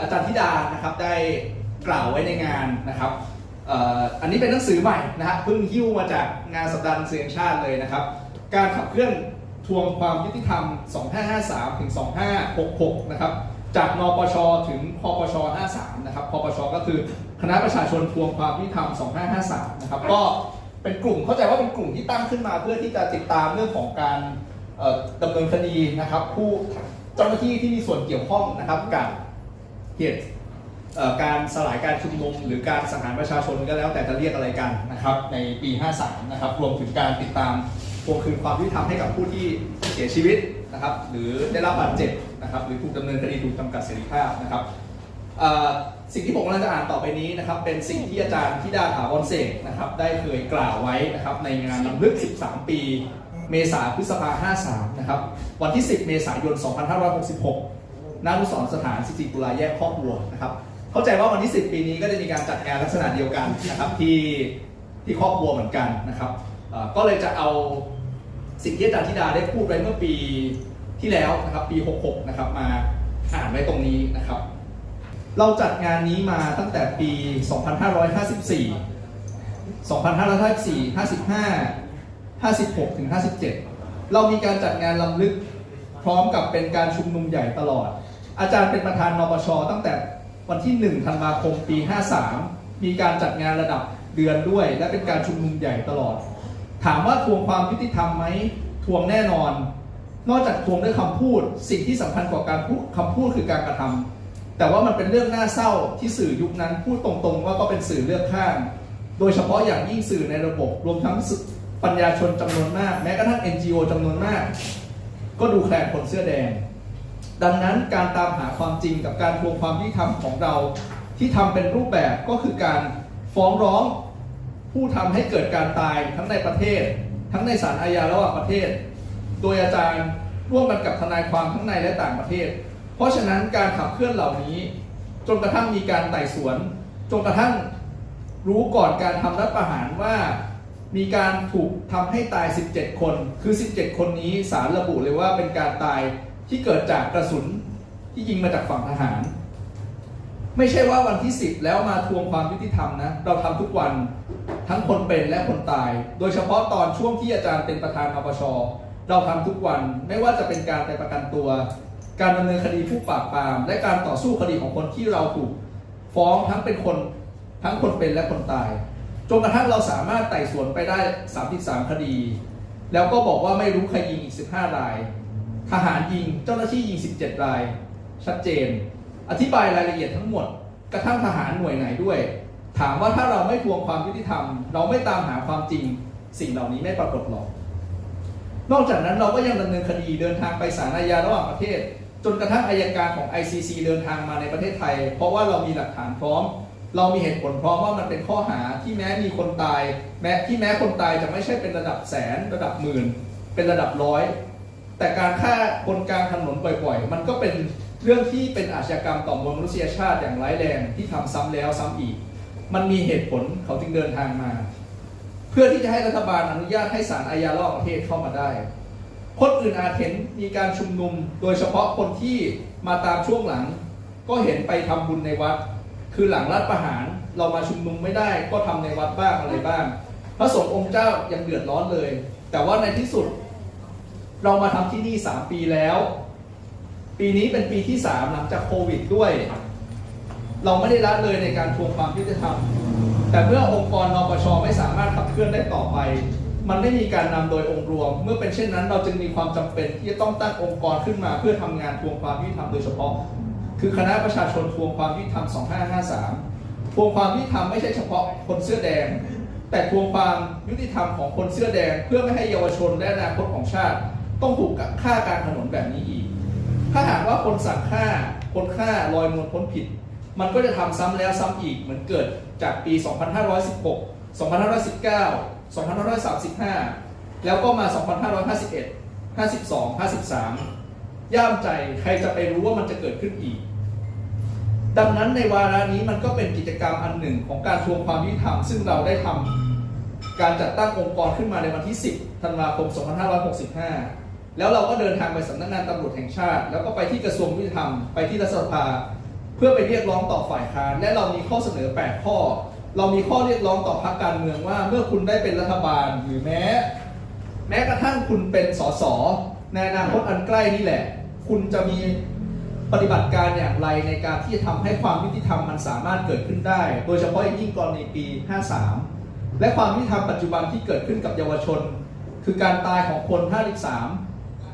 อาจารย์ธิดานะครับได้กล่าวไว้ในงานนะครับอันนี้เป็นหนังสือใหม่นะฮะเพิ่งหิ้วมาจากงานสัปดาห์หนังสือแห่งชาติเลยนะครับ การขับเคลื่อนทวงความยุติธรรม 2553 ถึง 2566 นะครับ จากนปช ถึงพปช 53 นะครับพปช ก็คือคณะประชาชนทวงความยุติธรรม 2553 นะครับ ก็เป็นกลุ่มเข้าใจว่าเป็นกลุ่มที่ตั้งขึ้นมาเพื่อที่จะติดตามเรื่องของการดำเนินคดีนะครับ ผู้เจ้าหน้าที่ที่มีส่วนเกี่ยวข้องนะครับกับ เหตุการสลายการชุมนุม หรือการสังหารประชาชนก็แล้วแต่จะเรียกอะไรกันนะครับในปี 53 นะครับรวมถึงการติดตามทวงคืนความยุติธรรมให้กับผู้ที่เสียชีวิตนะครับหรือได้รับบาดเจ็บนะครับหรือถูกดำเนินคดีถูกจำกัดเสรีภาพนะครับสิ่งที่ผมกำลังจะอ่านต่อไปนี้นะครับเป็นสิ่งที่อาจารย์ธิดาถาวรเสกนะครับได้เคยกล่าวไว้นะครับในงานลำลึก 13 ปีเมษาพฤษภา53นะครับวันที่ 10 เมษายน 2566 ณอนุสรสถานสิริตุลาแยกคอกวัวนะครับเข้าใจว่าวันที่ 10 ปีนี้ก็จะมีการจัดงานลักษณะเดียวกันนะครับที่ที่คอกวัวเหมือนกันนะครับก็เลยจะเอาสิ่งที่อาจารย์ธิดาได้พูดไว้เมื่อปีที่แล้วนะครับปี 66 นะครับมาอ่านไว้ตรงนี้นะครับ เราจัดงานนี้มาตั้งแต่ปี 2554 2554 55 56 ถึง 57 เรามีการจัดงานลำลึกพร้อมกับเป็นการชุมนุมใหญ่ตลอด อาจารย์เป็นประธานนปชตั้งแต่วันที่ 1 ธันวาคม ปี 53 มีการจัดงานระดับเดือนด้วย และเป็นการชุมนุมใหญ่ตลอด ถามว่าทวงความยุติธรรมไหมทวงแน่นอน นอกจากทวงด้วยคำพูด สิ่งที่สำคัญกว่าการพูดคำพูดคือการกระทำแต่ว่ามันเป็นเรื่องน่าเศร้าที่สื่อยุคนั้นพูดตรงๆ ว่าก็เป็นสื่อเลือกข้าง โดยเฉพาะอย่างยิ่งสื่อในระบบ รวมทั้งปัญญาชนจำนวนมาก แม้กระทั่ง NGO จำนวนมาก ก็ดูแคลนคนเสื้อแดง ดังนั้นการตามหาความจริงกับการทวงความยุติธรรมของเรา ที่ทำเป็นรูปแบบก็คือการฟ้องร้องผู้ทำให้เกิดการตายทั้งในประเทศ ทั้งในศาลอาญาระหว่างประเทศ โดยอาจารย์ร่วมกันกับทนายความทั้งในและต่างประเทศ เพราะฉะนั้นการขับเคลื่อนเหล่านี้ จนกระทั่งมีการไต่สวน จนกระทั่งรู้ก่อนการทำรัฐประหารว่ามีการถูกทำให้ตาย 17 คน คือ 17 คนนี้สารระบุเลยว่าเป็นการตาย ที่เกิดจากกระสุนที่ยิงมาจากฝั่งทหาร ไม่ใช่ว่าวันที่ 10 แล้วมาทวงความยุติธรรมนะ เราทำทุกวันทั้งคนเป็นและคนตาย โดยเฉพาะตอนช่วงที่อาจารย์เป็นประธานนปชเราทำทุกวันไม่ว่าจะเป็นการไปประกันตัว การดำเนินคดีผู้ปราบปราม และการต่อสู้คดีของคนที่เราถูกฟ้องทั้งเป็นคนทั้งคนเป็นและคนตายจนกระทั่งเราสามารถไต่สวนไปได้ 33 คดี แล้วก็บอกว่าไม่รู้ใครยิงอีก 15 ราย ทหารยิงเจ้าหน้าที่ยิง 17 ราย ชัดเจน อธิบายรายละเอียดทั้งหมด กระทั่งทหารหน่วยไหนด้วย ถามว่าถ้าเราไม่ทวงความยุติธรรม เราไม่ตามหาความจริง สิ่งเหล่านี้ไม่ปรากฏหรอก นอกจากนั้นเราก็ยังดำเนินคดีเดินทางไปศาลอาญาระหว่างประเทศ จนกระทั่งอายการของ ICC เดินทางมาในประเทศไทย เพราะว่าเรามีหลักฐานพร้อม เรามีเหตุผลพร้อมว่ามันเป็นข้อหาที่แม้มีคนตาย แม้ที่แม้คนตายจะไม่ใช่เป็นระดับแสน ระดับหมื่น เป็นระดับร้อย แต่การฆ่าคนกลางถนนบ่อยๆ มันก็เป็นเรื่องที่เป็นอาชญากรรมต่อมวลมนุษยชาติอย่างร้ายแรงที่ทำซ้ำแล้วซ้ำอีก มันมีเหตุผลเขาจึงเดินทางมา เพื่อที่จะให้รัฐบาลอนุญาตให้ศาลอาญาระหว่างประเทศเข้ามาได้ คนอื่นอาจเห็นมีการชุมนุม โดยเฉพาะคนที่มาตามช่วงหลัง ก็เห็นไปทำบุญในวัด คือหลังรัฐประหารเรามาชุมนุมไม่ได้ก็ทำในวัดบ้างอะไรบ้าง พระสงฆ์องค์เจ้ายังเดือดร้อนเลย แต่ว่าในที่สุด เรามาทำที่นี่ 3 ปีแล้ว ปีนี้เป็นปีที่ 3 หลังจากโควิดด้วย เราไม่ได้ละเลยในการทวงความยุติธรรม แต่เมื่อองค์กรนปชไม่สามารถขับเคลื่อนได้ต่อไป มันไม่มีการนำโดยองค์รวม เมื่อเป็นเช่นนั้น เราจึงมีความจำเป็นที่จะต้องตั้งองค์กรขึ้นมา เพื่อทำงานทวงความยุติธรรมโดยเฉพาะ คือคณะประชาชนทวงความยุติธรรม 2553 ทวงความยุติธรรมไม่ใช่เฉพาะคนเสื้อแดงแต่ทวงความยุติธรรมของคนเสื้อแดง เพื่อไม่ให้เยาวชนและอนาคตของชาติ ต้องถูกกับฆ่าการถนนแบบนี้อีก ถ้าหากว่าคนสั่งฆ่าคนฆ่าลอยนวลพ้นผิด มันก็จะทำซ้ำแล้วซ้ำอีกเหมือนเกิดจากปี 2516 2519 2535 แล้วก็มา 2551 52 53 ย่ามใจใครจะไปรู้ว่ามันจะเกิดขึ้นอีก ดังนั้นในวาระนี้มันก็เป็นกิจกรรมอันหนึ่งของการทวงความยุติธรรม ซึ่งเราได้ทำการจัดตั้งองค์กรขึ้นมาในวันที่ 10 ธันวาคม 2565 แล้วเราก็เดินทางไปสำนักงานตำรวจแห่งชาติ แล้วก็ไปที่กระทรวงยุติธรรมไปที่รัฐสภา เพื่อไปเรียกร้องต่อฝ่ายค้านและเรามีข้อเสนอ 8 ข้อ เรามีข้อเรียกร้องต่อพรรคการเมืองว่า เมื่อคุณได้เป็นรัฐบาลหรือแม้ แม้กระทั่งคุณเป็นสสในอนาคตอันใกล้นี่แหละ คุณจะมีปฏิบัติการอย่างไรในการที่จะทำให้ความยุติธรรมมันสามารถเกิดขึ้นได้ โดยเฉพาะอย่างยิ่งกรณีปี 53 และความยุติธรรมปัจจุบันที่เกิดขึ้นกับเยาวชน คือการตายของคน 53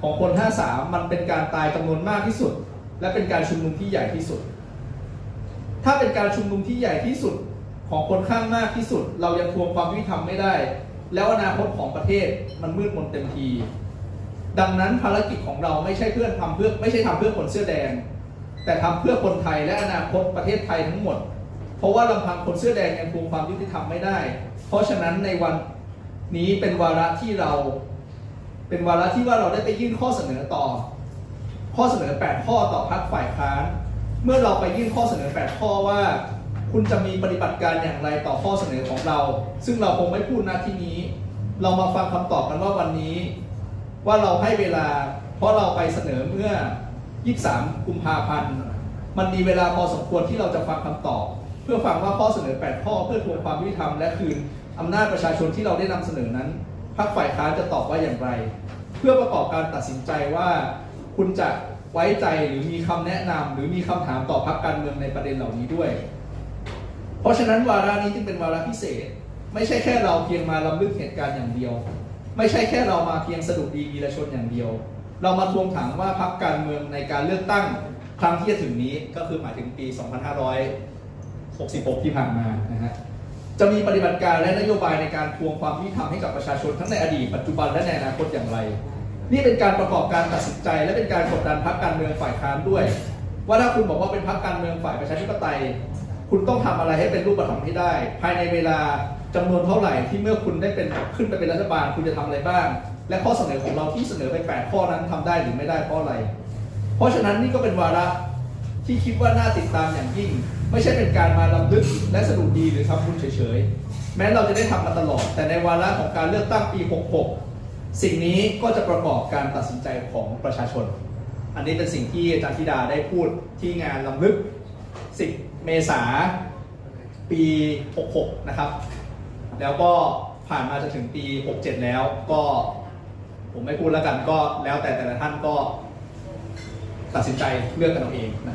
ของคน 53 มันเป็นการตายจำนวนมากที่สุด และเป็นการชุมนุมที่ใหญ่ที่สุด ถ้าเป็นการชุมนุมที่ใหญ่ที่สุดของคนข้างมากที่สุด เรายังทวงความยุติธรรมไม่ได้ แล้วอนาคตของประเทศมันมืดมนเต็มที ดังนั้นภารกิจของเราไม่ใช่เพื่อทำเพื่อไม่ใช่ทำเพื่อคนเสื้อแดง แต่ทำเพื่อคนไทยและอนาคตประเทศไทยทั้งหมด เพราะว่าลำพังคนเสื้อแดงยังทวงความยุติธรรมไม่ได้ เพราะฉะนั้นในวันนี้เป็นวาระที่เรา เป็นวาระที่ว่าเราได้ไปยื่นข้อเสนอต่อ ข้อเสนอ 8 ข้อต่อพรรคฝ่ายค้าน เมื่อเราไปยื่นข้อเสนอ 8 ข้อว่า คุณจะมีปฏิบัติการอย่างไรต่อข้อเสนอของเรา ซึ่งเราคงไม่พูดณที่นี้ เรามาฟังคำตอบกันว่าวันนี้ ว่าเราให้เวลา เพราะเราไปเสนอเมื่อ 23 กุมภาพันธ์ มันมีเวลาพอสมควรที่เราจะฟังคำตอบ เพื่อฟังว่าข้อเสนอ 8 ข้อเพื่อทวงความยุติธรรมและคืนอำนาจประชาชนที่เราได้นำเสนอนั้น พรรคฝ่ายค้านจะตอบว่าอย่างไร เพื่อประกอบการตัดสินใจว่า คุณจะไว้ใจหรือมีคำแนะนำหรือมีคำถามต่อพรรคการเมืองในประเด็นเหล่านี้ด้วย เพราะฉะนั้นวาระนี้จึงเป็นวาระพิเศษ ไม่ใช่แค่เราเพียงมาลำลึกเหตุการณ์อย่างเดียว ไม่ใช่แค่เรามาเพียงสะดุดดีวีรชนอย่างเดียว เรามาทวงถามว่าพรรคการเมืองในการเลือกตั้งครั้งที่จะถึงนี้ก็คือหมายถึงปี 2566 ที่ผ่านมานะฮะ จะมีปฏิบัติการและนโยบายในการทวงความยุติธรรมให้กับประชาชนทั้งในอดีตปัจจุบันและในอนาคตอย่างไร นี่เป็นการประกอบการตัดสินใจ และเป็นการกดดันพรรคการเมืองฝ่ายค้านด้วย ว่าถ้าคุณบอกว่าเป็นพรรคการเมืองฝ่ายประชาธิปไตย คุณต้องทำอะไรให้เป็นรูปธรรมให้ได้ ภายในเวลาจำนวนเท่าไหร่ที่เมื่อคุณได้เป็นขึ้นไปเป็นรัฐบาลคุณจะทำอะไรบ้าง และข้อเสนอของเราที่เสนอไป 8 ข้อนั้นทำได้หรือไม่ได้เพราะอะไร เพราะฉะนั้นนี่ก็เป็นวาระ ที่คิดว่าน่าติดตามอย่างยิ่ง ไม่ใช่เป็นการมาลำลึกและสะดุดดีหรือทำบุญเฉยๆ แม้เราจะได้ทำมาตลอด แต่ในวาระของการเลือกตั้งปี 66 สิ่งนี้ก็จะประกอบการตัดสินใจของประชาชน อันนี้เป็นสิ่งที่อาจารย์ธิดาได้พูดที่งานลำลึก 10 เมษาปี 66 นะครับ แล้วก็ผ่านมาจะถึงปี 67 แล้วก็ผมไม่พูดแล้วกันก็แล้วแต่แต่ละท่านก็ตัดสินใจเลือกกันเอาเองนะ